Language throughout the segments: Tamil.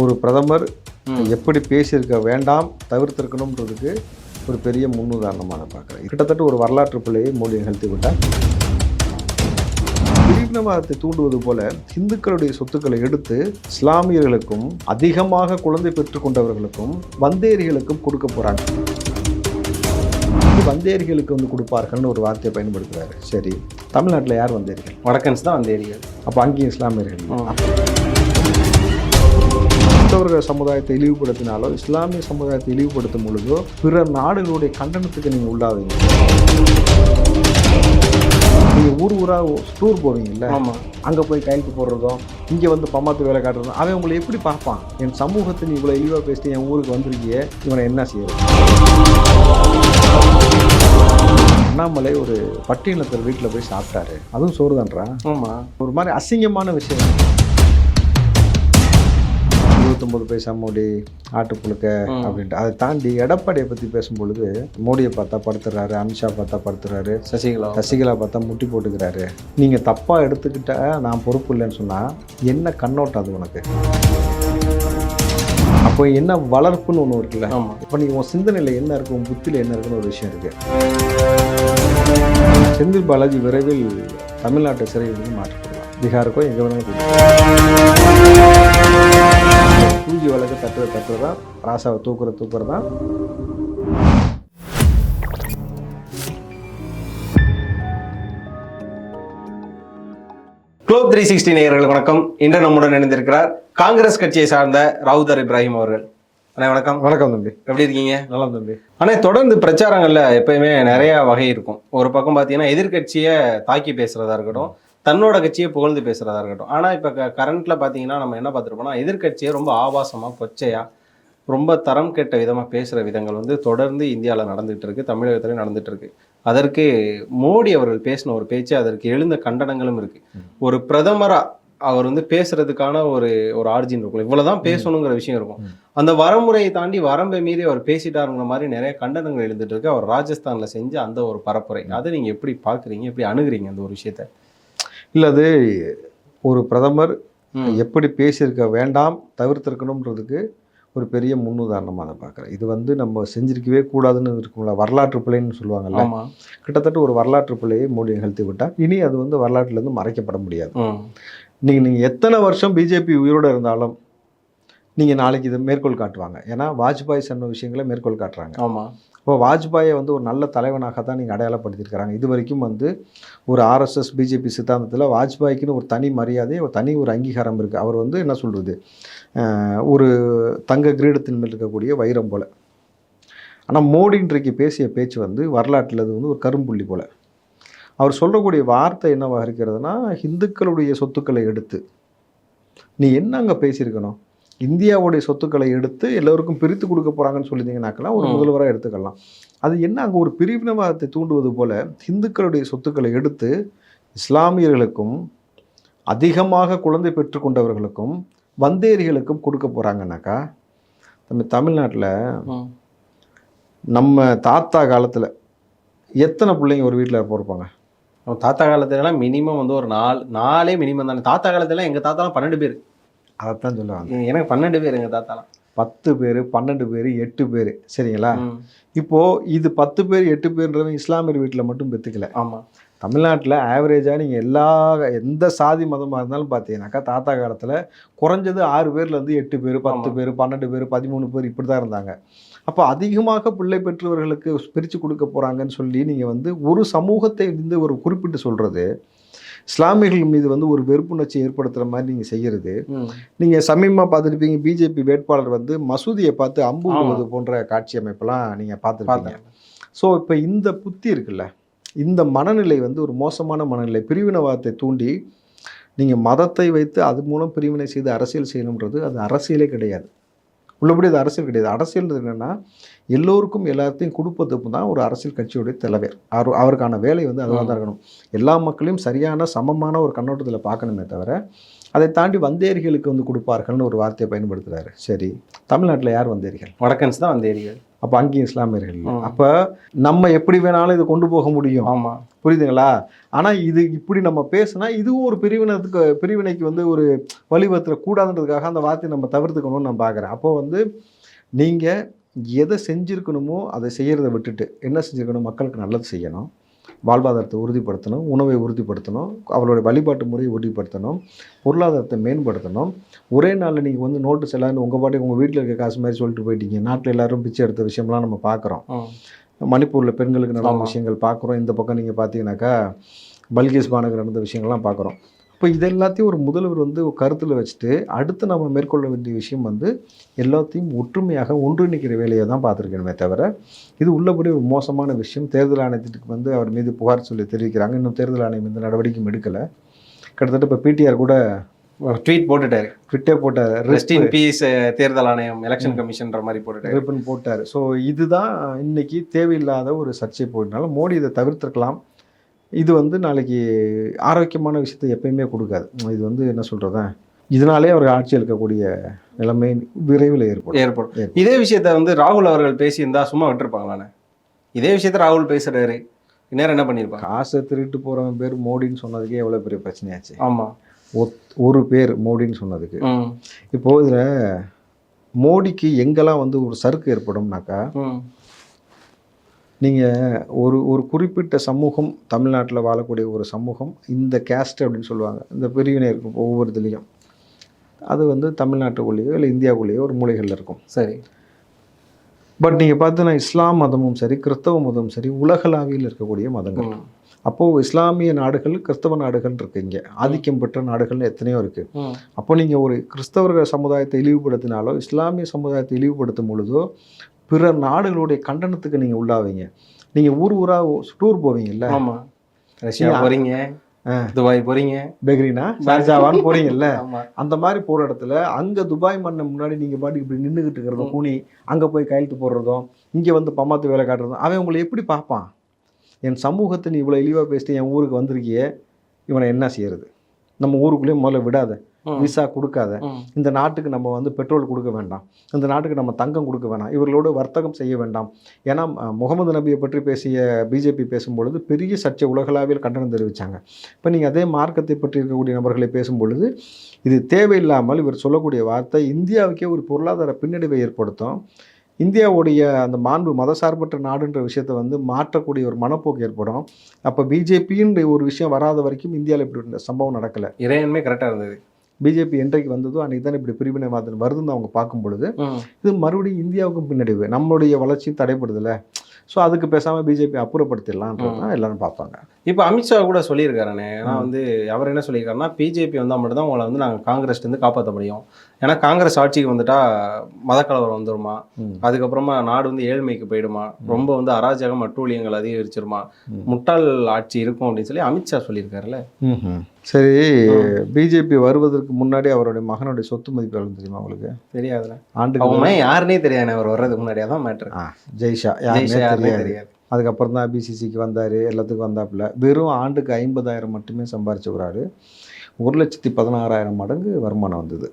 ஒரு பிரதமர் எப்படி பேசியிருக்க வேண்டாம் தவிர்த்திருக்கணுன்றதுக்கு ஒரு பெரிய முன்னுதாரணமாக நான் பார்க்குறேன். கிட்டத்தட்ட ஒரு வரலாற்று பிள்ளையை மோடி நிகழ்த்தி விட்டார். பிரிவினவாதத்தை தூண்டுவது போல இந்துக்களுடைய சொத்துக்களை எடுத்து இஸ்லாமியர்களுக்கும் அதிகமாக குழந்தை பெற்றுக்கொண்டவர்களுக்கும் வந்தேரிகளுக்கும் கொடுக்க போறாங்க. வந்தேரிகளுக்கு வந்து கொடுப்பார்கள்னு ஒரு வார்த்தையை பயன்படுத்துறாரு. சரி தமிழ்நாட்டில் யார் வந்தேரிகள்? வடக்கன்ஸ் தான் வந்தேரிகள். அப்போ அங்கேயும் இஸ்லாமியர்கள். மற்றவர்கள் சமுதாயத்தை இழிவுபடுத்தினாலோ இஸ்லாமிய சமுதாயத்தை இழிவுபடுத்தும் பொழுதோ பிற நாடுகளுடைய கண்டனத்துக்கு நீங்கள் உள்ளாதீங்க. நீங்கள் ஊர் ஊராக டூர் போவீங்கல்ல ஆமாம் அங்கே போய் கையெழுத்து போடுறதும் இங்கே வந்து பம்மாத்து வேலை காட்டுறதும் அவன் உங்களை எப்படி பார்ப்பான்? என் சமூகத்தை நீ இவ்வளோ இழிவாக பேசிட்டு என் ஊருக்கு வந்திருக்கியே இவனை என்ன செய்யறது? அண்ணாமலை ஒரு பட்டியலத்தில் வீட்டில் போய் சாப்பிட்டாரு. அதுவும் சோறு தான்றான் ஆமாம் ஒரு மாதிரி அசிங்கமான விஷயம். இருபத்தொம்பது பைசா மோடி ஆட்டுப்புழுக்க ம். அப்படின்ட்டு. அதை தாண்டி எடப்பாடியை பற்றி பேசும்பொழுது மோடியை பார்த்தா படுத்துறாரு அமித்ஷா பார்த்தா படுத்துறாரு சசிகலா சசிகலா பார்த்தா முட்டி போட்டுக்கிறாரு. நீங்கள் தப்பாக எடுத்துக்கிட்ட நான் பொறுப்பு இல்லைன்னு சொன்னால் என்ன கண்ணோட்டம் அது உனக்கு? அப்போ என்ன வளர்ப்புன்னு ஒன்று இருக்குல்ல? இப்போ நீ உன் சிந்தனையில் என்ன இருக்கு உன் புத்தியில் என்ன இருக்குன்னு ஒரு விஷயம் இருக்கு. செந்தில் பாலாஜி விரைவில் தமிழ்நாட்டை சிறையிலிருந்து மாற்றப்படலாம் பீகாருக்கோ எங்கே வேணாலும் பூஜி வழக்கு தட்டுற தட்டுறதா ராசாவை தூக்குற தூக்குறதா. குளோப் த்ரீ சிக்ஸ்டி நேயர்களுக்கு வணக்கம். இன்று நம்முடன் இணைந்திருக்கிறார் காங்கிரஸ் கட்சியை சார்ந்த ராவுதர் இப்ராஹிம் அவர்கள். அண்ணா வணக்கம். வணக்கம் தம்பி. எப்படி இருக்கீங்க? நல்லா தம்பி. அண்ணா தொடர்ந்து பிரச்சாரங்கள்ல எப்பயுமே நிறைய வகை இருக்கும். ஒரு பக்கம் பார்த்தீங்கன்னா எதிர்க்கட்சியை தாக்கி பேசுறதா இருக்கட்டும் தன்னோட கட்சியை புகழ்ந்து பேசுறதா இருக்கட்டும். ஆனா இப்ப கரண்ட்ல பாத்தீங்கன்னா நம்ம என்ன பார்த்துருப்போம்னா எதிர்க்கட்சியை ரொம்ப ஆபாசமா கொச்சையா ரொம்ப தரம் கெட்ட விதமா பேசுற விதங்கள் வந்து தொடர்ந்து இந்தியாவில் நடந்துட்டு இருக்கு தமிழகத்துல நடந்துட்டு இருக்கு. அதற்கு மோடி அவர்கள் பேசின ஒரு பேச்சு அதற்கு எழுந்த கண்டனங்களும் இருக்கு. ஒரு பிரதமரா அவர் வந்து பேசுறதுக்கான ஒரு ஒரு ஆர்ஜின் இருக்கும். இவ்வளவுதான் பேசணுங்கிற விஷயம் இருக்கும். அந்த வரமுறையை தாண்டி வரம்பை மீறி அவர் பேசிட்டாருங்கிற மாதிரி நிறைய கண்டனங்கள் எழுந்துட்டு இருக்கு. அவர் ராஜஸ்தான்ல செஞ்ச அந்த ஒரு பரப்புரை. அதை நீங்க எப்படி பாக்குறீங்க? எப்படி அணுகுறீங்க அந்த ஒரு விஷயத்த? இல்லை அது ஒரு பிரதமர். எப்படி பேசியிருக்க வேண்டாம் தவிர்த்திருக்கணுன்றதுக்கு ஒரு பெரிய முன்னுதாரணமாக நான் பார்க்குறேன். இது வந்து நம்ம செஞ்சிருக்கவே கூடாதுன்னு இருக்கும்ல வரலாற்று பிழைன்னு சொல்லுவாங்கல்ல. கிட்டத்தட்ட ஒரு வரலாற்று பிழையை மோடி நிகழ்த்தி விட்டார். இனி அது வந்து வரலாற்றிலேருந்து மறைக்கப்பட முடியாது. நீங்கள் நீங்கள் எத்தனை வருஷம் பிஜேபி உயிரோடு இருந்தாலும் நீங்கள் நாளைக்கு இதை மேற்கோள் காட்டுவாங்க. ஏன்னா வாஜ்பாய் சொன்ன விஷயங்களை மேற்கோள் காட்டுறாங்க. ஆமா. இப்போ வாஜ்பாயை வந்து ஒரு நல்ல தலைவனாக தான் நீங்கள் அடையாளப்படுத்தியிருக்கிறாங்க. இது வரைக்கும் வந்து ஒரு ஆர்எஸ்எஸ் பிஜேபி சித்தாந்தத்தில் வாஜ்பாய்க்குன்னு ஒரு தனி மரியாதை ஒரு தனி ஒரு அங்கீகாரம் இருக்குது அவர் வந்து என்ன சொல்கிறது ஒரு தங்க கிரீடத்தின் மேல் இருக்கக்கூடிய வைரம் போல. ஆனால் மோடி இன்றைக்கு பேசிய பேச்சு வந்து வரலாற்றில் அது வந்து ஒரு கரும்புள்ளி போல. அவர் சொல்லக்கூடிய வார்த்தை என்னவாக இருக்கிறதுனா இந்துக்களுடைய சொத்துக்களை எடுத்து நீ என்ன அங்கே பேசியிருக்கணும்? இந்தியாவுடைய சொத்துக்களை எடுத்து எல்லோருக்கும் பிரித்து கொடுக்க போகிறாங்கன்னு சொல்லியிருந்தீங்கன்னாக்கெல்லாம் ஒரு. முதல்வராக எடுத்துக்கலாம் அது என்ன அங்கே ஒரு பிரிவினவாதத்தை தூண்டுவது போல இந்துக்களுடைய சொத்துக்களை எடுத்து இஸ்லாமியர்களுக்கும் அதிகமாக குழந்தை பெற்றுக்கொண்டவர்களுக்கும் வந்தேரிகளுக்கும் கொடுக்க போகிறாங்கன்னாக்கா நம்ம தமிழ்நாட்டில். நம்ம தாத்தா காலத்தில் எத்தனை பிள்ளைங்க ஒரு வீட்டில் பிறப்பாங்க நம்ம தாத்தா காலத்துல எல்லாம் மினிமம் வந்து ஒரு நாலு நாலே மினிமம் தானே தாத்தா காலத்துல எங்க தாத்தாலாம் பன்னெண்டு பேர் அதைத்தான் சொல்லுவாங்க. எனக்கு பன்னெண்டு பேர் எங்க தாத்தாலாம். பத்து பேர் பன்னெண்டு பேர் எட்டு பேர். சரிங்களா. இப்போது இது பத்து பேர் எட்டு பேர்ன்றவங்க இஸ்லாமியர் வீட்டில் மட்டும் பெற்றுக்கல ஆமா. தமிழ்நாட்டில் ஆவரேஜாக நீங்கள் எல்லா எந்த சாதி மதமாக இருந்தாலும் பார்த்தீங்கன்னாக்கா தாத்தா காலத்தில் குறைஞ்சது ஆறு பேர்லேருந்து எட்டு பேர் பத்து. பேர் பன்னெண்டு பேர் பதிமூணு பேர் இப்படி தான் இருந்தாங்க. அப்போ அதிகமாக பிள்ளை பெற்றவர்களுக்கு பிரித்து கொடுக்க போகிறாங்கன்னு சொல்லி நீங்கள் வந்து ஒரு சமூகத்தை வந்து ஒரு குறிப்பிட்டு சொல்கிறது இஸ்லாமியர்கள் மீது வந்து ஒரு வெறுப்புணர்ச்சி ஏற்படுத்துகிற மாதிரி நீங்கள் செய்கிறது. நீங்கள் சமீபமாக பார்த்துருப்பீங்க பிஜேபி வேட்பாளர் வந்து மசூதியை பார்த்து அம்பு. விடுவது போன்ற காட்சி அமைப்பெல்லாம் நீங்கள் பார்த்துருப்பீங்க. ஸோ இப்போ இந்த புத்தி இருக்குல்ல இந்த மனநிலை வந்து ஒரு மோசமான மனநிலை பிரிவினவாதத்தை தூண்டி நீங்கள் மதத்தை வைத்து அது மூலம் பிரிவினை செய்து அரசியல் செய்யணுன்றது அது அரசியலே கிடையாது. உள்ளபடி அது அரசியல் கிடையாது. அரசியல் என்னென்னா எல்லோருக்கும் எல்லாத்தையும் கொடுப்பதுக்கு தான் ஒரு அரசியல் கட்சியுடைய தலைவர். அவர் அவருக்கான வேலை வந்து அதுவாக தான் இருக்கணும். எல்லா மக்களையும் சரியான சமமான ஒரு கண்ணோட்டத்தில் பார்க்கணுமே தவிர அதை தாண்டி வந்தேரிகளுக்கு வந்து கொடுப்பார்கள்னு ஒரு வார்த்தையை பயன்படுத்துகிறாரு சரி தமிழ்நாட்டில் யார் வந்தேரிகள்? வடக்கன்ஸ் தான் வந்தேரிகள். அப்போ அங்கேயும் இஸ்லாமியர்கள். அப்போ நம்ம எப்படி வேணாலும் இதை கொண்டு போக முடியும்? ஆமா. புரியுதுங்களா? ஆனால் இது இப்படி நம்ம பேசினா இதுவும் ஒரு பிரிவினத்துக்கு பிரிவினைக்கு வந்து ஒரு வழிவகுத்துற கூடாதுன்றதுக்காக அந்த வார்த்தையை நம்ம தவிர்த்துக்கணும்னு நான் பார்க்குறேன் அப்போ வந்து நீங்கள் எதை செஞ்சுருக்கணுமோ அதை செய்கிறத விட்டுட்டு என்ன செஞ்சுருக்கணும்? மக்களுக்கு நல்லது செய்யணும். வாழ்வாதாரத்தை உறுதிப்படுத்தணும். உணவை உறுதிப்படுத்தணும். அவர்களுடைய வழிபாட்டு முறையை உறுதிப்படுத்தணும். பொருளாதாரத்தை மேம்படுத்தணும். ஒரே நாளில் நீங்கள் வந்து நோட்டு செல்லாதுன்னு உங்கள் பாட்டுக்கு உங்கள் வீட்டில் இருக்க காசு மாதிரி சொல்லிட்டு போயிட்டீங்க. நாட்டில் எல்லாரும் பிச்சை எடுத்த விஷயம்லாம் நம்ம பார்க்குறோம். மணிப்பூரில் பெண்களுக்கு நடந்த ஆமா. விஷயங்கள் பார்க்குறோம். இந்த பக்கம் நீங்கள் பார்த்தீங்கன்னாக்கா பல்கேஸ் பானுக்கு நடந்த விஷயங்கள்லாம் பார்க்குறோம். இப்போ இது எல்லாத்தையும் ஒரு முதல்வர் வந்து கருத்தில் வச்சுட்டு அடுத்து நம்ம மேற்கொள்ள வேண்டிய விஷயம் வந்து எல்லாத்தையும் ஒற்றுமையாக ஒன்றிணைக்கிற வேலையை தான் பார்த்துருக்கணுமே தவிர இது உள்ளபடி ஒரு மோசமான விஷயம். தேர்தல் ஆணையத்துக்கு வந்து அவர் மீது புகார் சொல்லி தெரிவிக்கிறாங்க. இன்னும் தேர்தல் ஆணையம் எந்த நடவடிக்கையும் எடுக்கலை. கிட்டத்தட்ட இப்போ பிடிஆர் கூட ட்வீட் போட்டுட்டாரு. ட்விட்டே போட்ட ரெஸ்ட் இன் பீஸ் தேர்தல் ஆணையம் எலெக்ஷன் கமிஷன்ற மாதிரி போட்டுட்டாரு. ரிப்பன் போட்டார். ஸோ இதுதான் இன்னைக்கு தேவையில்லாத ஒரு சர்ச்சை போயினால மோடி இதை தவிர்த்திருக்கலாம். இது வந்து நாளைக்கு ஆரோக்கியமான விஷயத்தை எப்பயுமே கொடுக்காது. இது வந்து என்ன சொல்கிறதா இதனாலே அவர் ஆட்சி இருக்கக்கூடிய நிலைமை விரைவில் ஏற்படும். ஏற்படும். இதே விஷயத்த வந்து ராகுல் அவர்கள் பேசியிருந்தா சும்மா விட்டுருப்பாங்களாண்ணே? இதே விஷயத்த ராகுல் பேசுறாரு. இந்நேரம் என்ன பண்ணியிருப்பாங்க? காசை திருட்டு போகிறவன் பேர் மோடின்னு சொன்னதுக்கே எவ்வளோ பெரிய பிரச்சனையாச்சு. ஆமா. ஒத்- ஒரு பேர் மோடின்னு சொன்னதுக்கு. இப்போது இதில் மோடிக்கு எங்கெல்லாம் வந்து ஒரு சறுக்கு ஏற்படும்னாக்கா நீங்கள் ஒரு ஒரு குறிப்பிட்ட சமூகம் தமிழ்நாட்டில் வாழக்கூடிய ஒரு சமூகம் இந்த கேஸ்ட் அப்படின்னு சொல்லுவாங்க. இந்த பிரிவினை இருக்கும் ஒவ்வொரு இதுலேயும் அது வந்து தமிழ்நாட்டுக்குள்ளேயோ இல்லை இந்தியாவுக்குள்ளேயோ ஒரு மூலைகளில் இருக்கும். சரி. பட் நீங்கள் பார்த்தீங்கன்னா இஸ்லாம் மதமும் சரி கிறிஸ்தவ மதமும் சரி உலகளாவியில் இருக்கக்கூடிய மதங்கள். அப்போது இஸ்லாமிய நாடுகள் கிறிஸ்தவ நாடுகள் இருக்கு இங்கே. ஆதிக்கம் பெற்ற நாடுகள் எத்தனையோ இருக்குது அப்போ நீங்கள் ஒரு கிறிஸ்தவர்கள் சமுதாயத்தை இழிவுபடுத்தினாலோ இஸ்லாமிய சமுதாயத்தை இழிவுபடுத்தும் பொழுதோ பிற நாடுகளுடைய கண்டனத்துக்கு நீங்கள் உள்ளாவீங்க. நீங்கள் ஊர் ஊராக டூர் போவீங்கல்ல? ஆமா. ரஷ்யா போறீங்க துபாய் போறீங்க. பெக்ரினா ஷார்ஜாவான்னு போறீங்கல்ல? அந்த மாதிரி போகிற இடத்துல அங்கே துபாய் மண்ணை முன்னாடி நீங்கள் பாட்டுக்கு இப்படி நின்றுக்கிட்டு இருக்கிறதும் கூனி அங்கே போய் கையெழுத்து போடுறதும் இங்கே வந்து பம்மாத்து வேலை காட்டுறதும் அவன் உங்களை எப்படி பார்ப்பான்? என் சமூகத்தை நீ இவ்வளோ இழிவாக பேசிட்டு என் ஊருக்கு வந்திருக்கியே இவனை என்ன செய்யறது? நம்ம ஊருக்குள்ளேயே முதல்ல விடாத. விசா கொடுக்காத. இந்த நாட்டுக்கு நம்ம வந்து பெட்ரோல் கொடுக்க வேண்டாம். இந்த நாட்டுக்கு நம்ம தங்கம் கொடுக்க வேண்டாம் இவர்களோடு வர்த்தகம் செய்ய வேண்டாம். ஏன்னா முகமது நபியை பற்றி பேசிய பிஜேபி பேசும்பொழுது பெரிய சர்ச்சை உலகளாவியல் கண்டனம் தெரிவித்தாங்க இப்போ நீங்கள் அதே மார்க்கத்தை பற்றி இருக்கக்கூடிய நபர்களை பேசும்பொழுது இது தேவையில்லாமல் இவர் சொல்லக்கூடிய வார்த்தை இந்தியாவுக்கே ஒரு பொருளாதார பின்னடைவை ஏற்படுத்தும். இந்தியாவுடைய அந்த மாண்பு மதசார்பற்ற நாடுன்ற விஷயத்தை வந்து மாற்றக்கூடிய ஒரு மனப்போக்கு ஏற்படும். அப்போ பிஜேபின்ற ஒரு விஷயம் வராத வரைக்கும் இந்தியாவில் இப்படி சம்பவம் நடக்கலை. இறையன்மை கரெக்டா இருந்தது. பிஜேபி என்றைக்கு வந்ததோ அன்றைக்கி தான் இப்படி பிரிவினைவாதம் வருதுன்னு அவங்க பார்க்கும் பொழுது. இது மறுபடியும் இந்தியாவுக்கும் பின்னடைவு. நம்மளுடைய வளர்ச்சியும் தடைப்படுதில்ல ஸோ அதுக்கு பேசாமல் பிஜேபி அப்புறப்படுத்திடலான்றது தான் எல்லாரும் பார்ப்பாங்க. இப்போ அமித்ஷா கூட சொல்லியிருக்காருண்ணே. ஏன்னா வந்து அவர் என்ன சொல்லியிருக்காருன்னா பிஜேபி வந்தால் மட்டும்தான் உங்களை வந்து நாங்கள் காங்கிரஸ்லேருந்து காப்பாற்ற முடியும். ஏன்னா காங்கிரஸ் ஆட்சிக்கு வந்துட்டா மதக்கலவரம் வந்துருமா. அதுக்கப்புறமா நாடு வந்து ஏழ்மைக்கு போயிடுமா? ரொம்ப வந்து அராஜகம் அட்டூழியங்கள் அதிகரிச்சிருமா. முட்டாள் ஆட்சி இருக்கும் அப்படின்னு சொல்லி அமித்ஷா சொல்லியிருக்காருல்ல. சரி பிஜேபி வருவதற்கு முன்னாடி அவருடைய மகனுடைய சொத்து மதிப்பு எவ்வளவு தெரியுமா உங்களுக்கு? தெரியாதுல. ஆண்டுக்கு அவங்க யாருன்னே தெரியாது அவர் வர்றதுக்கு முன்னாடியே தான் மேட்ரு ஜெய்ஷா. யாருமே தெரியாது. அதுக்கப்புறம் தான் பிசிசிக்கு வந்தார் எல்லாத்துக்கும் வந்தாப்புல. வெறும் ஆண்டுக்கு ஐம்பதாயிரம் மட்டுமே சம்பாரிச்சவராரு. ஒரு லட்சத்தி பதினாறாயிரம் மடங்கு வருமானம் வந்தது.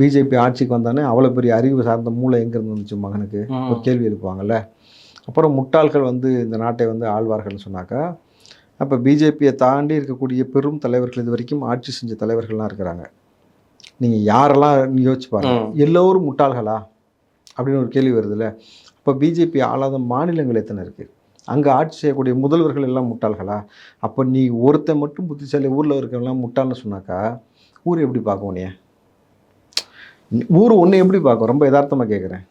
பிஜேபி ஆட்சிக்கு வந்தானே அவ்வளோ பெரிய அறிவு சார்ந்த மூளை எங்கேருந்து வந்துச்சு மகனுக்கு. ஒரு கேள்வி எழுப்புவாங்கல்ல. அப்புறம் முட்டாள்கள் வந்து இந்த நாட்டை வந்து ஆழ்வார்கள்னு சொன்னாக்கா அப்போ பிஜேபியை தாண்டி இருக்கக்கூடிய பெரும் தலைவர்கள் இது வரைக்கும் ஆட்சி செஞ்ச தலைவர்கள்லாம் இருக்கிறாங்க. நீங்கள் யாரெல்லாம் யோசிச்சு பாருங்க. எல்லோரும் முட்டாள்களா? அப்படின்னு ஒரு கேள்வி வருதுல்ல. அப்போ பிஜேபி ஆளாத மாநிலங்கள் எத்தனை இருக்குது அங்கே ஆட்சி செய்யக்கூடிய முதல்வர்கள் எல்லாம் முட்டாள்களா? அப்போ நீ ஒருத்தன் மட்டும் புத்திசாலி ஊரில் இருக்கிறவங்களாம் முட்டாள்னு சொன்னாக்கா ஊர் எப்படி பார்க்கும் உன்னைய? ஊர் உன்னை எப்படி பார்க்கும்? ரொம்ப யதார்த்தமாக கேட்குறேன்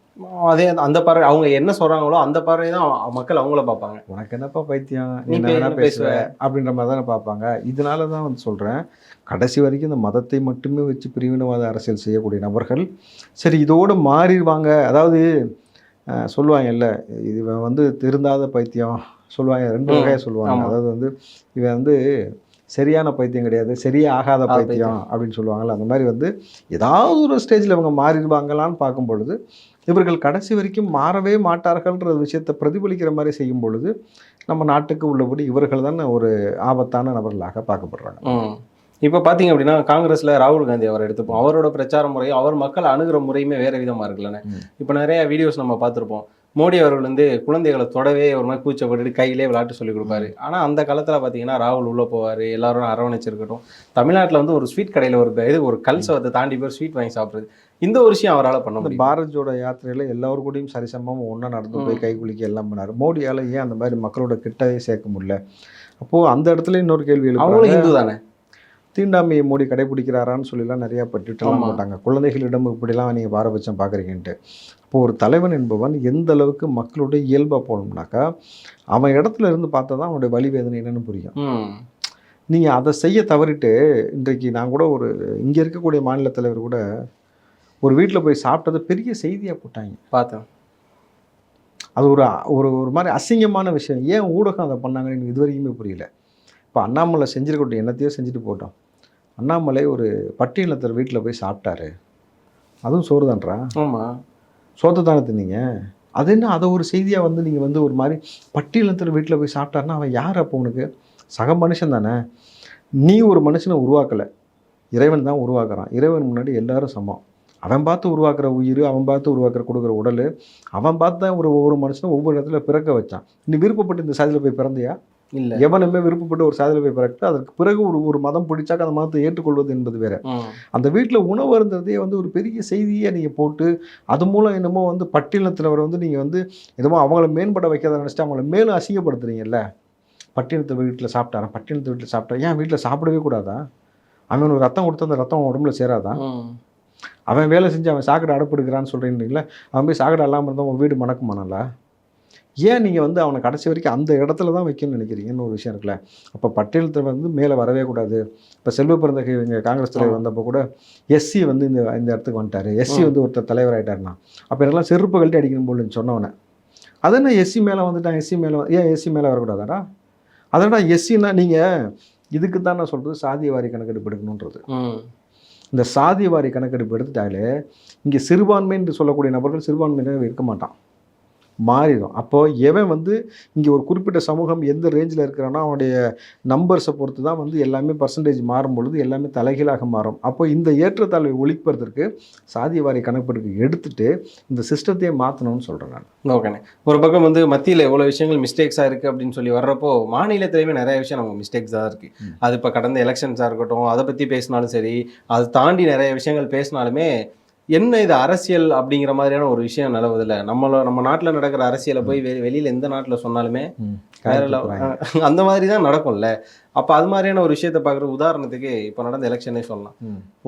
அதே அந்த பார்வை அவங்க என்ன சொல்றாங்களோ அந்த பார்வை தான் மக்கள் அவங்கள பார்ப்பாங்க. உனக்கு என்னப்பா பைத்தியம்? நீ என்ன பேசுவ? அப்படின்ற மாதிரி தானே பார்ப்பாங்க. இதனால தான் வந்து சொல்கிறேன் கடைசி வரைக்கும் இந்த மதத்தை மட்டுமே வச்சு பிரிவினவாத அரசியல் செய்யக்கூடிய நபர்கள் சரி இதோடு மாறிடுவாங்க. அதாவது அஹ், சொல்லுவாங்கல்ல இது இவன் வந்து திருந்தாத பைத்தியம் சொல்லுவாங்க ரெண்டு வகையாக சொல்லுவாங்க. அதாவது வந்து இவன் வந்து சரியான பைத்தியம் கிடையாது சரியா ஆகாத பைத்தியம் அப்படின்னு சொல்லுவாங்கல்ல அந்த மாதிரி வந்து ஏதாவது ஒரு ஸ்டேஜில் இவங்க மாறிடுவாங்களான்னு பார்க்கும் பொழுது இவர்கள் கடைசி வரைக்கும் மாறவே மாட்டார்கள்ன்ற விஷயத்தை பிரதிபலிக்கிற மாதிரி செய்யும் பொழுது நம்ம நாட்டுக்கு உள்ளபடி இவர்கள் தான் ஒரு ஆபத்தான நபர்களாக பார்க்கப்படுறாங்க. இப்போ பார்த்தீங்க அப்படின்னா காங்கிரஸ்ல ராகுல் காந்தி அவர் எடுத்துப்போம். அவரோட பிரச்சார முறையும் அவர் மக்கள் அணுகிற முறையுமே வேற விதமா இருக்குல்லண்ணே. இப்போ நிறைய வீடியோஸ் நம்ம பார்த்துருப்போம். மோடி அவர்கள் வந்து குழந்தைகளை தொடவே ஒரு மாதிரி கூச்சப்பட்டு கையிலே விளையாட்டு சொல்லி கொடுப்பாரு. ஆனா அந்த காலத்துல பாத்தீங்கன்னா ராகுல் உள்ள போவாரு எல்லாரும் அரவணைச்சிருக்கட்டும். தமிழ்நாட்டுல வந்து ஒரு ஸ்வீட் கடையில ஒரு இது ஒரு கல் சவத்தை தாண்டி போய் ஸ்வீட் வாங்கி சாப்பிடுறது. இந்த ஒரு விஷயம் அவரால் பண்ண முடியும்? பாரத் ஜோடோ யாத்திரையில எல்லாரும் கூடயும் சரிசமமாக ஒன்றா நடந்து போய் கை குலுக்கி எல்லாம் பண்ணாரு. மோடியால ஏன் அந்த மாதிரி மக்களோட கிட்டவே சேர்க்க முடியல? அப்போ அந்த இடத்துல இன்னொரு கேள்வி அவங்களும் இந்து தானே? தீண்டாமையை மோடி கடைபிடிக்கிறாரான்னு சொல்லிலாம் நிறையா பட்டுலாம் ஆமா. போட்டாங்க. குழந்தைகளிடம் இப்படிலாம் நீங்கள் பாரபட்சம் பார்க்குறீங்கன்ட்டு. இப்போ ஒரு தலைவன் என்பவன் எந்த அளவுக்கு மக்களுடைய இயல்பாக போகணும்னாக்கா அவன் இடத்துல இருந்து பார்த்தா தான் அவனுடைய வலி வேதனை என்னன்னு புரியும். நீங்கள் அதை செய்ய தவறிட்டு இன்றைக்கு நான் கூட ஒரு இங்கே இருக்கக்கூடிய மாநில தலைவர் கூட ஒரு வீட்டில் போய் சாப்பிட்டதை பெரிய செய்தியாக போட்டாங்க. பார்த்தேன். அது ஒரு ஒரு ஒரு மாதிரி அசிங்கமான விஷயம். ஏன் ஊடகம் அதை பண்ணாங்கன்னு எனக்கு இது வரைக்குமே புரியல. இப்போ அண்ணாமலை செஞ்சிருக்கட்டும் என்னத்தையோ செஞ்சுட்டு போட்டோம். அண்ணாமலை ஒரு பட்டியலத்தர் வீட்டில் போய் சாப்பிட்டாரு. அதுவும் சோறு தான்றா ஆமா. சோத்தை தானே தின்னீங்க? அது என்ன அதை ஒரு செய்தியாக வந்து நீங்கள் வந்து ஒரு மாதிரி பட்டியலத்தர் வீட்டில் போய் சாப்பிட்டாருன்னா அவன் யார் அப்போ உனக்கு? சக மனுஷன் தானே. நீ ஒரு மனுஷனை உருவாக்கலை. இறைவன் தான் உருவாக்குறான். இறைவன் முன்னாடி எல்லாரும் சமம். அவன் பார்த்து உருவாக்குற உயிர் அவன் பார்த்து உருவாக்குற கொடுக்குற உடல் அவன் பார்த்து தான் ஒரு ஒவ்வொரு மனுஷனும் ஒவ்வொரு இடத்துல பிறக்க வச்சான். நீ விருப்பப்பட்டு இந்த சாதியில் போய் பிறந்தியா? இல்ல. எவனுமே விருப்பப்பட்டு ஒரு சாதியில் போய் பிறக்க அதற்கு பிறகு ஒரு ஒரு மதம் பிடிச்சாக்க அந்த மதத்தை ஏற்றுக்கொள்வது என்பது வேற. அந்த வீட்டில் உணவு இருந்ததே வந்து ஒரு பெரிய செய்தியை நீங்கள் போட்டு அது மூலம் என்னமோ வந்து பட்டியலத்தினவரை வந்து நீங்கள் வந்து என்னமோ அவங்கள மேம்பட வைக்காத நினச்சிட்டு அவங்கள மேலும் அசிங்கப்படுத்துறீங்கல்ல? பட்டியலத்து வீட்டில் சாப்பிட்டாரன் பட்டியலத்து வீட்டில் சாப்பிட்டா ஏன் வீட்டில் சாப்பிடவே கூடாதா? அவன் ஒரு ரத்தம் கொடுத்து அந்த ரத்தம் உடம்புல சேராதா? ம் அவன் வேலை செஞ்சு அவன் சாக்கடை அடப்படுக்கிறான்னு சொல்கிறீங்களா அவன் போய் சாக்கடை இல்லாமல் இருந்தால் உன் வீடு மணக்குமானல ஏன் நீங்கள் வந்து அவனை கடைசி வரைக்கும் அந்த இடத்துல தான் வைக்கணும்னு நினைக்கிறீங்கன்னு ஒரு விஷயம் இருக்குல்ல? அப்போ பட்டியலத்தில் வந்து மேலே வரவே கூடாது. இப்போ செல்வ பிறந்தகை இங்கே காங்கிரஸ் தலைவர் வந்தப்போ கூட எஸ்சி வந்து இந்த இந்த இடத்துக்கு வந்துட்டாரு. எஸ்சி வந்து ஒருத்தர் தலைவர் ஆகிட்டாருனா அப்போ எல்லாம் செருப்பு கழட்டி அடிக்கணும் போலன்னு சொன்னவனே. அதென்ன எஸ்சி மேலே வந்துட்டான்? எஸ்சி மேலே ஏன் எஸ்சி மேலே வரக்கூடாதாடா? அதடா எஸ்சின்னா நீங்கள் இதுக்கு தான் நான் சொல்கிறது சாதிய வாரி கணக்கெடுப்பு எடுக்கணுன்றது. இந்த சாதிய வாரி கணக்கெடுப்பு எடுத்துட்டாலே இங்கே சிறுபான்மை என்று சொல்லக்கூடிய நபர்கள் சிறுபான்மையினர் இருக்க மாட்டான். மாறிடும். அப்போ எவன் வந்து இங்கே ஒரு குறிப்பிட்ட சமூகம் எந்த ரேஞ்சில் இருக்கிறானோ அவனுடைய நம்பர்ஸை பொறுத்து தான் வந்து எல்லாமே பர்சன்டேஜ் மாறும் பொழுது எல்லாமே தலைகீழாக மாறும். அப்போ இந்த ஏற்றத்தாழ்வை ஒழிப்பதற்கு சாதிய வாரி கணக்கெடுப்பு எடுத்துட்டு இந்த சிஸ்டத்தையே மாற்றணும்னு சொல்கிறேன் நான். ஓகேண்ணே ஒரு பக்கம் வந்து மத்தியில் எவ்வளோ விஷயங்கள் மிஸ்டேக்ஸாக இருக்குது அப்படின்னு சொல்லி வர்றப்போ மாநிலத்திலையுமே நிறைய விஷயம் நமக்கு மிஸ்டேக்ஸ் தான் இருக்குது. அது இப்போ கடந்த எலெக்ஷன்ஸாக இருக்கட்டும் அதை பற்றி பேசினாலும் சரி அதை தாண்டி நிறைய விஷயங்கள் பேசினாலுமே என்ன இது அரசியல் அப்படிங்கிற மாதிரியான ஒரு விஷயம் நிலவுதில்ல நம்மள நம்ம நாட்டில் நடக்கிற அரசியலை போய் வெளி வெளியில் எந்த நாட்டில் சொன்னாலுமே அந்த மாதிரி தான் நடக்கும்ல. அப்போ அது மாதிரியான ஒரு விஷயத்தை பார்க்குற உதாரணத்துக்கு இப்போ நடந்த எலெக்ஷனே சொல்லலாம்.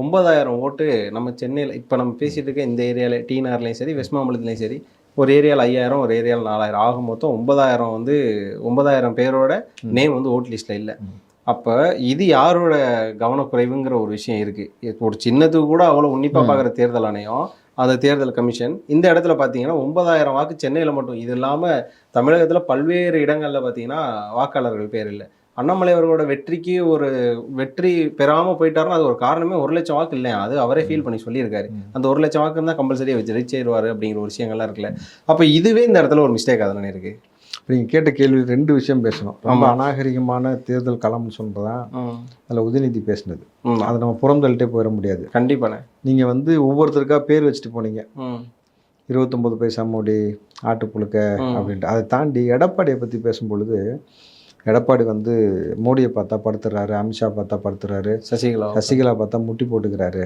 ஒன்பதாயிரம் ஓட்டு நம்ம சென்னையில் இப்போ நம்ம பேசிட்டு இருக்க இந்த ஏரியாவில் டீனார்லையும் சரி வெஸ்ட் மாம்பலத்துலையும் சரி ஒரு ஏரியாவில் ஐயாயிரம் ஒரு ஏரியாவில் நாலாயிரம். ஆக மொத்தம் ஒன்பதாயிரம் வந்து ஒன்பதாயிரம் பேரோட. நேம் வந்து ஓட் லிஸ்ட்டில் இல்லை. அப்போ இது யாரோட கவனக்குறைவுங்கிற ஒரு விஷயம் இருக்குது இப்போ ஒரு சின்னத்துக்கு கூட அவ்வளோ உன்னிப்பாக. பார்க்குற தேர்தல் ஆணையம் அந்த தேர்தல் கமிஷன் இந்த இடத்துல பார்த்தீங்கன்னா ஒன்பதாயிரம் வாக்கு சென்னையில் மட்டும். இது இல்லாமல் தமிழகத்தில் பல்வேறு இடங்களில் பார்த்தீங்கன்னா வாக்காளர்கள் பேர் இல்லை. அண்ணாமலை அவர்களோட வெற்றிக்கு ஒரு வெற்றி பெறாமல் போயிட்டாருன்னா அது ஒரு காரணமே ஒரு லட்சம் வாக்கு இல்லையா? அது அவரே ஃபீல் பண்ணி சொல்லியிருக்காரு. அந்த ஒரு லட்சம் வாக்கு தான் கம்பல்சரியாக வச்சு ரீச் ஆயிடுவார் அப்படிங்கிற ஒரு விஷயங்கள்லாம் இருக்குல்ல. அப்போ இதுவே இந்த இடத்துல ஒரு மிஸ்டேக் அதனால இருக்கு? இப்போ நீங்கள் கேட்ட கேள்வி ரெண்டு விஷயம் பேசணும். ரொம்ப. அநாகரிகமான தேர்தல் களம்னு சொல்கிறதா ம். அதில் உதயநிதி பேசினது. அதை நம்ம புறந்தள்ளிட்டே போயிட முடியாது. கண்டிப்பாண்ணே. நீங்கள் வந்து ஒவ்வொருத்தருக்கா பேர் வச்சுட்டு போனீங்க. இருபத்தொம்பது பைசா மோடி ஆட்டுப்புழுக்க. அப்படின்ட்டு. அதை தாண்டி எடப்பாடியை பற்றி பேசும்பொழுது எடப்பாடி வந்து மோடியை பார்த்தா படுத்துறாரு அமித்ஷா பார்த்தா படுத்துறாரு சசிகலா சசிகலா பார்த்தா முட்டி போட்டுக்கிறாரு.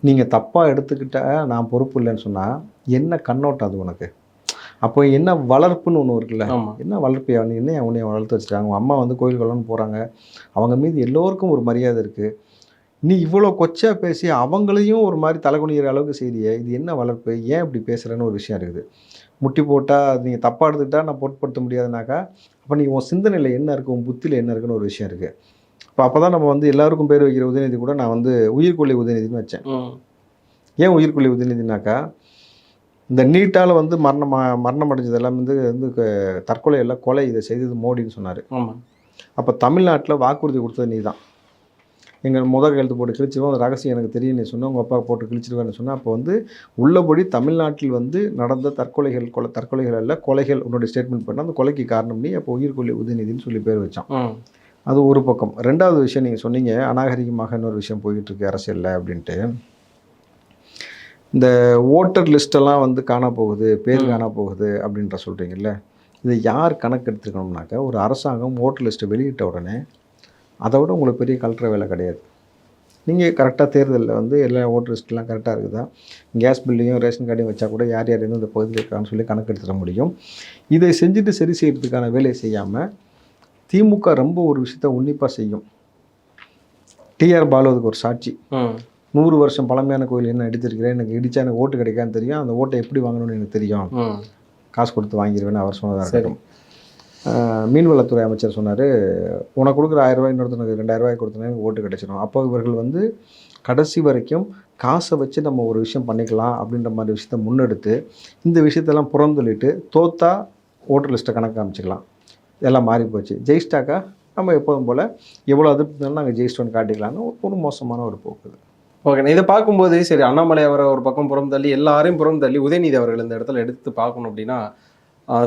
நீங்கள் தப்பாக எடுத்துக்கிட்டா நான் பொறுப்பு இல்லைன்னு சொன்னால் என்ன கண்ணோட்டம் அது உனக்கு? அப்போ என்ன வளர்ப்புன்னு ஒன்று இருக்குல்ல? என்ன வளர்ப்பு? அவனு என்ன அவனையும் வளர்த்து வச்சுட்டாங்க? அவங்க அம்மா வந்து கோயில் குளம்னு போகிறாங்க அவங்க மீது எல்லோருக்கும் ஒரு மரியாதை இருக்குது நீ இவ்வளோ கொச்சா பேசி அவங்களையும் ஒரு மாதிரி தலைகுனிகிற அளவுக்கு செய்தியே இது என்ன வளர்ப்பு? ஏன் இப்படி பேசுகிறேன்னு ஒரு விஷயம் இருக்குது. முட்டி போட்டால் நீங்கள் தப்பாக எடுத்துக்கிட்டா நான் பொருட்படுத்த முடியாதுனாக்கா அப்போ நீ உன் சிந்தனையில் என்ன இருக்குது உன் புத்தியில் என்ன இருக்குன்னு ஒரு விஷயம் இருக்குது இப்போ அப்போ தான் நம்ம வந்து எல்லாருக்கும் பேர் வைக்கிற உதயநிதி கூட நான் வந்து உயிர்கொல்லி உதயநிதினு வச்சேன். ஏன் உயிர்கொல்லி உதயநிதினாக்கா இந்த நீட்டால் வந்து மரணம் மரணம் அடைஞ்சது எல்லாம் வந்து வந்து தற்கொலை எல்லாம் கொலை இதை செய்தது மோடின்னு சொன்னார். அப்போ தமிழ்நாட்டில் வாக்குறுதி கொடுத்தது நீ தான் எங்கள் முத கையெழுத்து போட்டு கிழிச்சிருவோம் அந்த ரகசியம் எனக்கு தெரியும் நீ சொன்ன உங்கள் அப்பா போட்டு கிழிச்சிருவேன்னு சொன்னால் அப்போ வந்து உள்ளபடி தமிழ்நாட்டில் வந்து நடந்த தற்கொலைகள் கொலை தற்கொலைகள் அல்ல கொலைகள் உன்னுடைய ஸ்டேட்மெண்ட் பண்ண அந்த கொலைக்கு காரணம் நீ அப்போ உயிர்கொல்லி உதயநிதின்னு சொல்லி பேர் வச்சான். அது ஒரு பக்கம். ரெண்டாவது விஷயம் நீங்கள் சொன்னீங்க அநாகரிகமாக இன்னொரு விஷயம் போய்கிட்டு இருக்கு அரசியலில் அப்படின்ட்டு. இந்த ஓட்டர் லிஸ்டெல்லாம் வந்து காண போகுது பேர். காண போகுது அப்படின்ற சொல்கிறீங்கல்ல இதை யார் கணக்கு எடுத்துக்கணும்னாக்கா ஒரு அரசாங்கம் ஓட்டர் லிஸ்ட்டை வெளியிட்ட உடனே அதை விட உங்களுக்கு பெரிய கலெக்டர் வேலை கிடையாது. நீங்கள் கரெக்டாக தேர்தலில் வந்து எல்லா ஓட்டர் லிஸ்ட்லாம் கரெக்டாக இருக்குதா? கேஸ் பில்லையும் ரேஷன் கார்டையும் வச்சா கூட யார் யார் எந்தெந்த பகுதியில் இருக்கான்னு சொல்லி கணக்கு எடுத்துட முடியும். இதை செஞ்சுட்டு சரி செய்கிறதுக்கான வேலையை செய்யாமல் திமுக ரொம்ப ஒரு விஷயத்த உன்னிப்பாக செய்யும். டிஆர் பாலு அதுக்கு ஒரு சாட்சி. நூறு வருஷம் பழமையான கோயில் என்ன எடுத்திருக்கிறேன்? எனக்கு இடிச்சா எனக்கு ஓட்டு கிடைக்கான்னு தெரியும். அந்த ஓட்டை எப்படி வாங்கணும்னு எனக்கு தெரியும். காசு கொடுத்து வாங்கிடுவேன்னு அவர் சொன்னதாக. இருக்கட்டும். மீன்வளத்துறை அமைச்சர் சொன்னார் உனக்கு கொடுக்குற ஆயிரம் ரூபாய் இன்னொருத்தனுக்கு ரெண்டாயிரம் ரூபாய் கொடுத்தனா ஓட்டு கிடைச்சிடும். அப்போ இவர்கள் வந்து கடைசி வரைக்கும் காசை வச்சு நம்ம ஒரு விஷயம் பண்ணிக்கலாம் அப்படின்ற மாதிரி விஷயத்த முன்னெடுத்து இந்த விஷயத்தெல்லாம் புறந்தள்ளிட்டு தோத்தா ஓட்டர் லிஸ்ட்டை கணக்கு காமிச்சிக்கலாம். எல்லாம் மாறி போச்சு. ஜெயிஸ்டாக்கா நம்ம எப்போதும் போல் எவ்வளோ அதிருப்தி நாங்கள் ஜெயிச்சிட்டோன்னு காட்டிக்கலாம்னு ஒரு மோசமான ஒரு போக்கு இது. ஓகே இதை பார்க்கும்போது சரி அண்ணாமலை அவரை ஒரு பக்கம் புறம் தள்ளி எல்லாரையும் புறம் தள்ளி உதயநிதி அவர்கள் இந்த இடத்துல எடுத்து பார்க்கணும் அப்படின்னா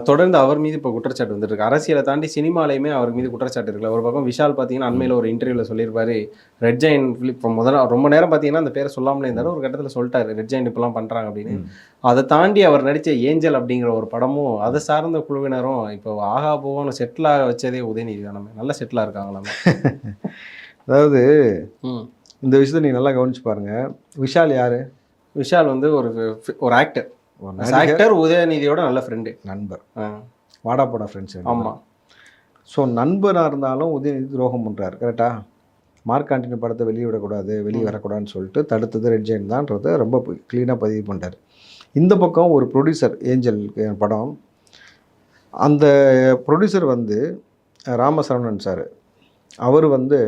தொடர்ந்து அவர் மீது இப்போ குற்றச்சாட்டு வந்துட்டு இருக்கு அரசியலை தாண்டி சினிமாலையுமே அவர் மீது குற்றச்சாட்டு இருக்குல்ல. ஒரு பக்கம் விஷால் பார்த்தீங்கன்னா அண்மையில் ஒரு இன்டர்வியூவில் சொல்லியிருப்பாரு. ரெட் ஜெயின் இப்போ முதல்ல ரொம்ப நேரம் பார்த்தீங்கன்னா அந்த பேரை சொல்லாமலே இருந்தாலும் ஒரு கட்டத்தில் சொல்லிட்டாரு ரெட் ஜெயின் இப்பெல்லாம் பண்ணுறாங்க அப்படின்னு. அதை தாண்டி அவர் நடித்த ஏஞ்சல் அப்படிங்கிற ஒரு படமும் அதை சார்ந்த குழுவினரும் இப்போ ஆகா போவோன்னு செட்டில் ஆக வச்சதே உதயநிதி தான். நல்ல செட்டிலாக இருக்காங்களாம். அதாவது ம். இந்த விஷயத்தை நீங்கள் நல்லா கவனிச்சு பாருங்க. விஷால் யார்? விஷால் வந்து ஒரு ஒரு ஆக்டர் ஆக்டர் உதயநிதியோட நல்ல ஃப்ரெண்டு நண்பர். வாடா போடா ஃப்ரெண்ட்ஸ் ஆமா. ஸோ நண்பராக இருந்தாலும் உதயநிதி துரோகம் பண்ணுறாரு கரெக்டா மார்க் ஆண்டனி படத்தை வெளியே விடக்கூடாது வெளியே. வரக்கூடாதுன்னு சொல்லிட்டு தடுத்தது ரெட் ஜெயின் தான்றதை ரொம்ப க்ளீனாக பதிவு பண்ணிட்டார் இந்த பக்கம் ஒரு ப்ரொடியூசர் ஏஞ்சல் படம். அந்த ப்ரொடியூசர் வந்து ராமசரவணன் சார். அவர் வந்து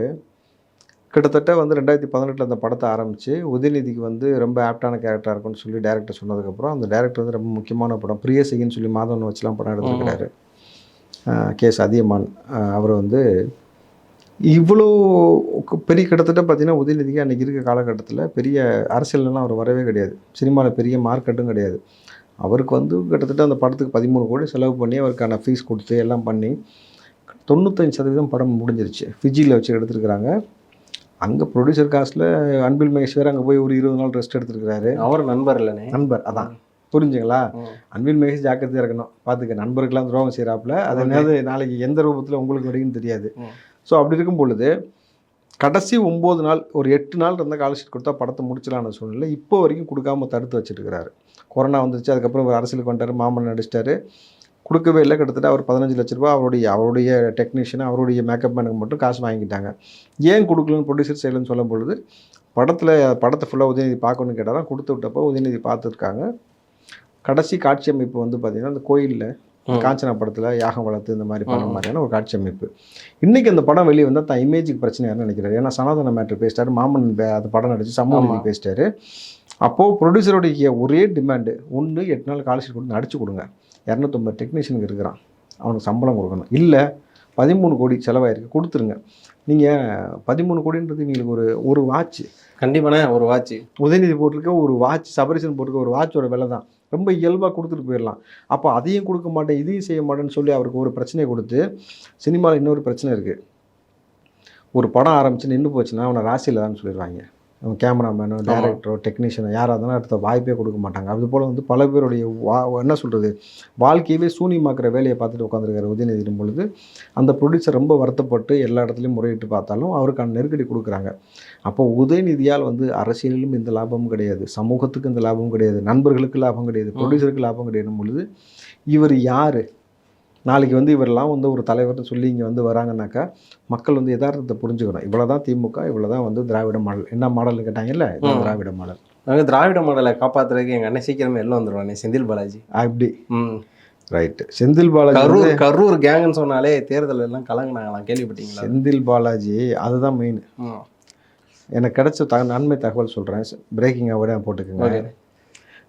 கிட்டத்தட்ட வந்து ரெண்டாயிரத்தி பதினெட்டில் அந்த படத்தை ஆரம்பித்து உதயநிதிக்கு வந்து ரொம்ப ஆப்டான கேரக்டராக இருக்கும்னு சொல்லி டேரக்டர் சொன்னதுக்கப்புறம் அந்த டேரக்டர் வந்து ரொம்ப முக்கியமான படம். பிரியசைன்னு சொல்லி மாதவன் வச்சுலாம் படம் எடுத்துருக்கிறாரு. கே சதியமான் அவர் வந்து இவ்வளோ பெரிய கிட்டத்தட்ட பார்த்தீங்கன்னா உதயநிதிக்கு அன்றைக்கி இருக்க காலகட்டத்தில் பெரிய அரசியல்லாம் அவர் வரவே கிடையாது. சினிமாவில் பெரிய மார்க்கெட்டும் கிடையாது. அவருக்கு வந்து கிட்டத்தட்ட அந்த படத்துக்கு பதிமூணு கோடி செலவு பண்ணி அவருக்கான ஃபீஸ் கொடுத்து எல்லாம் பண்ணி தொண்ணூத்தஞ்சு சதவீதம் படம் முடிஞ்சிருச்சு. ஃபிஜியில் வச்சு எடுத்துருக்குறாங்க. அங்கே ப்ரொடியூசர் காஸ்ட்டில் அன்பில் மகேஷ் வேறு அங்கே போய் ஒரு இருபது நாள் ரெஸ்ட் எடுத்துருக்கிறாரு. அவர் நண்பர் இல்லைனே? நண்பர் அதான். புரிஞ்சுங்களா. அன்பில் மகேஷ் ஜாக்கிரதையாக இருக்கணும். பார்த்துக்க நண்பருக்கெல்லாம் துரோகம் செய்கிறாப்புல அது என்னது நாளைக்கு எந்த ரூபத்தில் உங்களுக்கு வரைக்கும் தெரியாது. ஸோ அப்படி இருக்கும் பொழுது கடைசி ஒம்பது நாள் ஒரு எட்டு நாள் இருந்தால் காலஷீட் கொடுத்தா படத்தை முடிச்சலான சூழ்நிலை இப்போ வரைக்கும் கொடுக்காம தடுத்து வச்சுட்டு இருக்கிறாரு கொரோனா வந்துருச்சு அதுக்கப்புறம் ஒரு அரசியலுக்கு வந்துட்டார் மாமன் நடிச்சிட்டாரு. கொடுக்கவே இல்லை. கிட்டத்தட்ட அவர் பதினஞ்சு லட்ச ரூபா அவருடைய அவருடைய டெக்னீஷியன் அவருடைய மேக்கப் மேனுக்கு மட்டும் காசு வாங்கிட்டாங்க ஏன் கொடுக்கலன்னு ப்ரொடியூசர் செய்யலன்னு சொல்லும் பொழுது படத்தில் படத்தை ஃபுல்லாக உதயநிதி பார்க்கணும்னு கேட்டால் கொடுத்து விட்டப்போ உதயநிதி பார்த்துருக்காங்க. கடைசி காட்சி அமைப்பு வந்து பார்த்திங்கன்னா அந்த கோயிலில். காஞ்சனா படத்தில் யாகம் வளர்த்து இந்த மாதிரி பண்ண. மாதிரியான ஒரு காட்சி அமைப்பு. இன்றைக்கி அந்த படம் வெளியே வந்தால் தான் இமேஜுக்கு பிரச்சனையாருன்னு நினைக்கிறாரு. ஏன்னா சனாதன மேட்ரு பேசிட்டாரு. மாமன் பே- அந்த படம் நடிச்சு சமூக பேசிட்டாரு. அப்போது ப்ரொடியூசருடைய ஒரே டிமாண்டு ஒன்று எட்டு நாள் காலேஜ் கொடுத்து நடிச்சு கொடுங்க. இரநூத்தொம்பது டெக்னீஷியனுக்கு இருக்கிறான். அவனுக்கு சம்பளம் கொடுக்கணும். இல்லை பதிமூணு கோடி செலவாயிருக்கு. கொடுத்துருங்க. நீங்கள் பதிமூணு கோடின்றது இவங்களுக்கு ஒரு ஒரு வாட்ச் கண்டிப்பானே ஒரு வாட்ச் உதயநிதி போட்டிருக்க ஒரு வாட்ச் சபரிசன் போட்டிருக்க ஒரு வாட்சோட விலை தான் ரொம்ப இயல்பாக கொடுத்துட்டு போயிடலாம். அப்போ அதையும் கொடுக்க மாட்டேன் இதையும் செய்ய மாட்டேன்னு சொல்லி அவருக்கு ஒரு பிரச்சனையை கொடுத்து சினிமாவில் இன்னொரு பிரச்சனை இருக்குது ஒரு படம் ஆரம்பித்து நின்று போச்சுன்னா அவனை ராசியில் தான் சொல்லிடுவாங்க. கேமராமேனோ டேரக்டரோ டெக்னீஷியனோ யாராக இருந்தாலும் அடுத்த வாய்ப்பே கொடுக்க மாட்டாங்க. அது போல் வந்து பல பேருடைய வா என்ன சொல்கிறது வாழ்க்கையவே சூனியமாக்குற வேலையை பார்த்துட்டு உட்காந்துருக்காரு உதயநிதியின் பொழுது. அந்த ப்ரொடியூசர் ரொம்ப வருத்தப்பட்டு எல்லா இடத்துலையும் முறையிட்டு பார்த்தாலும் அவருக்கான நெருக்கடி கொடுக்குறாங்க. அப்போ உதயநிதியால் வந்து அரசியலிலும் இந்த லாபமும் கிடையாது. சமூகத்துக்கு இந்த லாபமும் கிடையாது. நண்பர்களுக்கு லாபம் கிடையாது. ப்ரொடியூசருக்கு லாபம் கிடையாது. பொழுது இவர் யார்? நாளைக்கு வந்து இவரெல்லாம் வந்து ஒரு தலைவர்னு சொல்லி இங்கே வந்து வராங்கன்னாக்கா மக்கள் வந்து யதார்த்தத்தை புரிஞ்சுக்கணும். இவ்வளோ தான் திமுக இவ்வளோ தான் வந்து திராவிட மாடல். என்ன மாடல்னு கேட்டாங்கல்ல. திராவிட மாடல். நாங்கள் திராவிட மாடலை காப்பாத்துறதுக்கு எங்க அண்ணன் சீக்கிரமே எல்லாம் வந்துருவானே செந்தில் பாலாஜி. அப்படி. ம். ரைட்டு. செந்தில் பாலாஜி கரூர் கரூர் கேங்குன்னு சொன்னாலே தேர்தல் எல்லாம் கலங்குனாங்களாம் கேள்விப்பட்டீங்களா? செந்தில் பாலாஜி அதுதான் மெயின் எனக்கு கிடைச்ச த நன்மை தகவல் சொல்கிறேன் பிரேக்கிங் விட போட்டுக்கோங்க.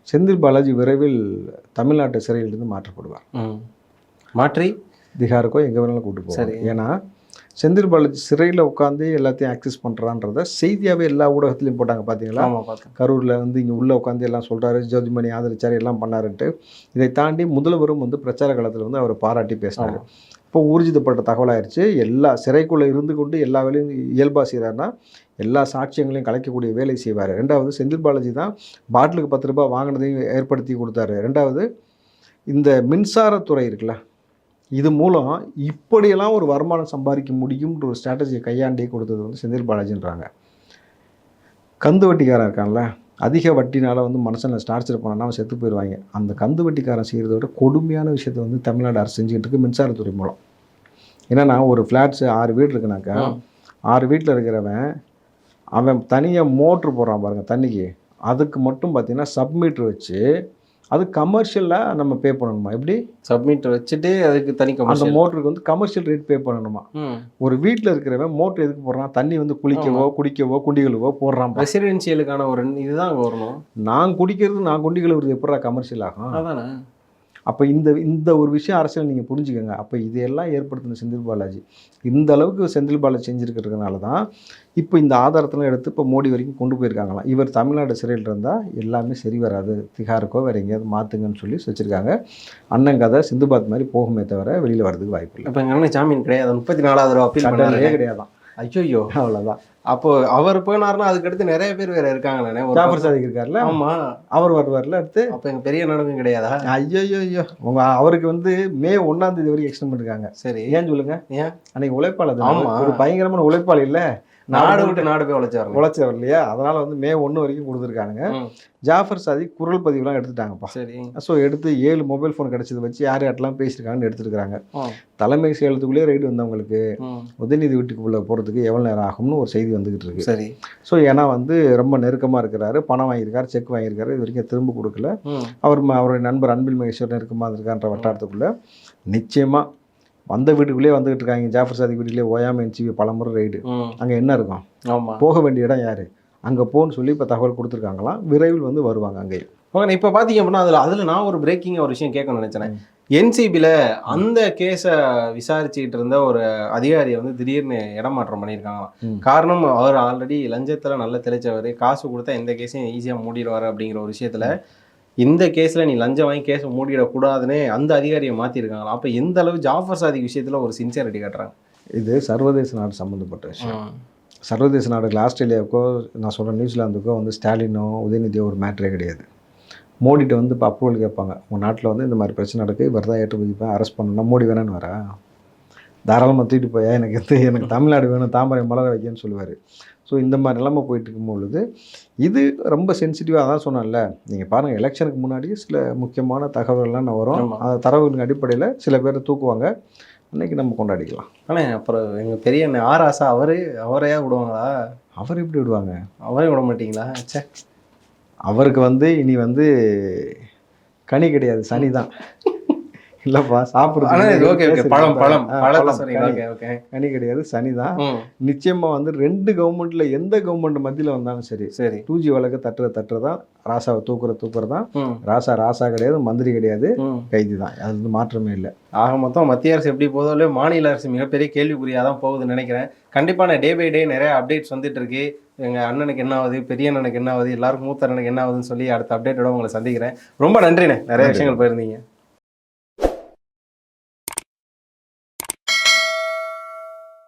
செந்தில் பாலாஜி விரைவில் தமிழ்நாட்டு சிறையிலிருந்து மாற்றப்படுவார். மாற்றி திகாருக்கோ எங்கே வேணாலும் கூட்டு போவாங்க சரி. ஏன்னா செந்தில் பாலாஜி சிறையில் உட்காந்து எல்லாத்தையும் ஆக்சஸ் பண்ணுறான்றத செய்தியாகவே எல்லா ஊடகத்துலையும் போட்டாங்க பார்த்தீங்களா கரூரில் வந்து இங்கே உள்ளே உட்காந்து எல்லாம் சொல்கிறாரு ஜோதிமணி ஆதரிச்சார் எல்லாம் பண்ணாருன்ட்டு. இதை தாண்டி முதல்வரும் வந்து பிரச்சார காலத்தில் வந்து அவரை பாராட்டி பேசினார். இப்போ ஊர்ஜிதப்பட்ட தகவலாயிருச்சு. எல்லா சிறைக்குள்ளே இருந்து கொண்டு எல்லா வேலையும் இயல்பாக செய்கிறாருன்னா எல்லா சாட்சியங்களையும் கலைக்கக்கூடிய வேலை செய்வார். ரெண்டாவது செந்தில் பாலாஜி தான் பாட்டிலுக்கு பத்து ரூபாய் வாங்கினதையும் ஏற்படுத்தி கொடுத்தாரு. ரெண்டாவது இந்த மின்சாரத்துறை இருக்குல்ல இது மூலம் இப்படியெல்லாம் ஒரு வருமானம் சம்பாதிக்க முடியும்ன்ற ஒரு ஸ்ட்ராட்டஜியை கையாண்டே கொடுத்தது வந்து செந்தில் பாலாஜின்றாங்க. கந்து வட்டிக்காரன் இருக்கான்ல அதிக வட்டினால வந்து மனுஷனை டார்ச்சர் அவன் செத்து போயிடுவாங்க அந்த கந்து வட்டிக்காரன் செய்கிறத விட கொடுமையான விஷயத்தை வந்து தமிழ்நாடு அரசு செஞ்சுக்கிட்டு இருக்கு மின்சாரத்துறை மூலம். என்னன்னா ஒரு ஃப்ளாட்ஸு ஆறு வீடு இருக்குனாக்கா. ஆறு வீட்டில் இருக்கிறவன் அவன் தனியாக மோட்ரு போடுறான் பாருங்க தண்ணிக்கு. அதுக்கு மட்டும் பார்த்தீங்கன்னா சப்மீட்ரு வச்சு அது கமர்ஷியலாக நம்ம பே பண்ணணுமா? எப்படி? சப்மிட் வச்சுட்டு அதுக்கு தனி அந்த மோட்டருக்கு வந்து கமர்ஷியல் ரேட் பே பண்ணணுமா? ஒரு வீட்டில் இருக்கிறவன் மோட்ரு எதுக்கு போடுறான்? தண்ணி வந்து குளிக்கவோ குடிக்கவோ குண்டி கழுவோ போடுறான். ரெசிடென்சியலுக்கான ஒரு இதுதான் வரணும். நான் குடிக்கிறது நான் குண்டி கழுவுறது எப்படா கமர்ஷியல் ஆகும்? அதானே. அப்போ இந்த இந்த ஒரு விஷயம் அரசியல் நீங்கள் புரிஞ்சுக்கோங்க. அப்போ இதையெல்லாம் ஏற்படுத்தின செந்தில் பாலாஜி இந்த அளவுக்கு செந்தில் பாலாஜி செஞ்சுருக்கிறதுனால தான் இப்போ இந்த ஆதாரத்தெல்லாம் எடுத்து இப்போ மோடி வரைக்கும் கொண்டு போயிருக்காங்களாம். இவர் தமிழ்நாடு சிறையில் இருந்தால் எல்லாமே சரி வராது திகாருக்கோ வேறு எங்கேயாவது மாற்றுங்கன்னு சொல்லி வச்சுருக்காங்க. அண்ணன் கதை சிந்துபாத் மாதிரி போகுமே தவிர வெளியில் வர்றதுக்கு வாய்ப்பு இல்லை. இப்போ ஜாமீன் கிடையாது. முப்பத்தி நாலாவது ரூபா கிடையாதான். ஐயோ அவ்வளோதான் அப்போ அவர் போனாருன்னா அதுக்கடுத்து நிறைய பேர் வேற இருக்காங்களே ஒரு ஜாஃபர் சாதிக் இருக்கார்ல? ஆமா. அவர் வருவார்ல அடுத்து? அப்ப எங்க பெரிய நடக்கும் கிடையாதா? ஐயோ ஐயோ உங்க அவருக்கு வந்து மே ஒன்றாம் தேதி வரைக்கும் எக்ஸ்டெண்ட் பண்ணிருக்காங்க. சரி. ஏன் சொல்லுங்க? ஏன்? அன்னைக்கு உழைப்பாளர் தானே. ஆமா. ஒரு பயங்கரமான உழைப்பாளி இல்ல? நாடு விட்டு நாடு போய் உழைச்சாரு உழைச்சவர் இல்லையா? அதனால வந்து மே ஒன்று வரைக்கும் கொடுத்துருக்கானுங்க. ஜாஃபர் சாதி குரல் பதிவுலாம் எடுத்துட்டாங்கப்பா. சரி. ஸோ எடுத்து ஏழு மொபைல் ஃபோன் கிடைச்சதை வச்சு யார் யார்ட்டெல்லாம் பேசியிருக்காங்கன்னு எடுத்துருக்காங்க. தலைமை செயலத்துக்குள்ளேயே ரைடு வந்தவங்களுக்கு. உதயநிதி வீட்டுக்குள்ளே போகிறதுக்கு எவ்வளோ நேரம் ஆகும்னு ஒரு செய்தி வந்துகிட்டு இருக்கு. சரி. ஸோ ஏன்னா வந்து ரொம்ப நெருக்கமாக இருக்கிறாரு. பணம் வாங்கியிருக்காரு செக் வாங்கியிருக்காரு. இது வரைக்கும் திரும்ப கொடுக்கல. அவர் அவருடைய நண்பர் அன்பில் மகேஸ்வர் நெருக்கமாக இருக்கான்ற வட்டாரத்துக்குள்ள. நிச்சயமாக வந்த வீட்டுக்குள்ளேயே வந்துகிட்டு இருக்காங்க. ஜாஃபர் சாதி வீட்டுக்குள்ளே ஓயாம என்சிவி பலமுறை ரைடு ம். அங்கே என்ன இருக்கும்? ஆமா. போக வேண்டிய இடம் யார்? அங்கே போன்னு சொல்லி இப்போ தகவல் கொடுத்துருக்காங்களாம் விரைவில் வந்து வருவாங்க அங்கே ஓகே இப்போ பார்த்தீங்க அப்படின்னா அதில் அதில் நான் ஒரு பிரேக்கிங் ஒரு விஷயம் கேட்கணும்னு நினச்சேன். என்சிபியில் அந்த கேஸை விசாரிச்சுக்கிட்டு இருந்த ஒரு அதிகாரியை வந்து திடீர்னு இடமாற்றம் பண்ணியிருக்காங்களாம். காரணம் அவர் ஆல்ரெடி லஞ்சத்தில் நல்ல தெளிச்சவர். காசு கொடுத்தா எந்த கேஸையும் ஈஸியாக மூடிடுவார் அப்படிங்கிற ஒரு விஷயத்தில் இந்த கேஸில் நீ லஞ்சம் வாங்கி கேஸை மூடிடக்கூடாதுன்னு அந்த அதிகாரியை மாற்றிருக்காங்களாம் அப்போ எந்த அளவு ஜாஃபர் சாதிக் விஷயத்தில் ஒரு சின்சியரிட்டி காட்டுறாங்க? இது சர்வதேச நாடு சம்மந்தப்பட்ட விஷயம். சர்வதேச நாடுகள் ஆஸ்திரேலியாவுக்கோ நான் சொல்கிறேன் நியூசிலாந்துக்கோ வந்து ஸ்டாலினோ உதயநிதியோ ஒரு மேட்டரே கிடையாது. மோடிட்ட வந்து இப்போ அப்ரூவல் கேட்பாங்க. உங்கள் நாட்டில் வந்து இந்த மாதிரி பிரச்சனை நடக்கு இவர் தான் ஏற்றுமதிப்பேன் அரெஸ்ட் பண்ணணும் மோடி வேணான்னு வரா? தாராளமாக தூக்கிட்டு போயா? எனக்கு எனக்கு தமிழ்நாடு வேணும் தாமரை மலர வைக்கன்னு சொல்லுவார். ஸோ இந்த மாதிரி நிலைமை போயிட்டு இருக்கும் பொழுது இது ரொம்ப சென்சிட்டிவாக அதான் சொன்னேன்ல. நீங்கள் பாருங்கள் எலெக்ஷனுக்கு முன்னாடி சில முக்கியமான தகவல்கள்லாம் நான் வரும். அந்த தரவுகளின் அடிப்படையில் சில பேர் தூக்குவாங்க. அன்னைக்கு நம்ம கொண்டாடிக்கலாம். ஆனால் அப்புறம் எங்கள் பெரிய ஆர் ஆசா அவரு அவரையா விடுவாங்களா? அவர் எப்படி விடுவாங்க? அவரே விட மாட்டீங்களா? ச்சே. அவருக்கு வந்து இனி வந்து கனி கிடையாது சனி தான் இல்லப்பா ஓகே ஓகே பழம் பழம். கனி. கிடையாது சனி தான். நிச்சயமா வந்து ரெண்டு கவர்மெண்ட்ல எந்த கவர்மெண்ட் மத்தியில வந்தாலும் சரி சரி. டூ ஜி வழக்கு தட்டுற தட்டுறதான் ராசாவை தூக்குற தூக்குறதான் ராசா ராசா கிடையாது மந்திரி கிடையாது கைதி தான். அது வந்து மாற்றமே இல்லை. ஆக மொத்தம் மத்திய அரசு எப்படி போதோ இல்லையோ மாநில அரசு மிகப்பெரிய கேள்விக்குறியாக தான் போகுதுன்னு நினைக்கிறேன். கண்டிப்பாக நான் டே பை டே நிறைய அப்டேட்ஸ் வந்துட்டு இருக்கு. எங்கள் அண்ணனுக்கு என்ன ஆகுது பெரிய அண்ணனுக்கு என்ன ஆகுது எல்லாருக்கும் மூத்த அண்ணனுக்கு என்ன ஆகுதுன்னு சொல்லி அடுத்த அப்டேட்டோட உங்களை சந்திக்கிறேன். ரொம்ப நன்றிண்ணே. நிறைய. விஷயங்கள் போயிருந்தீங்க.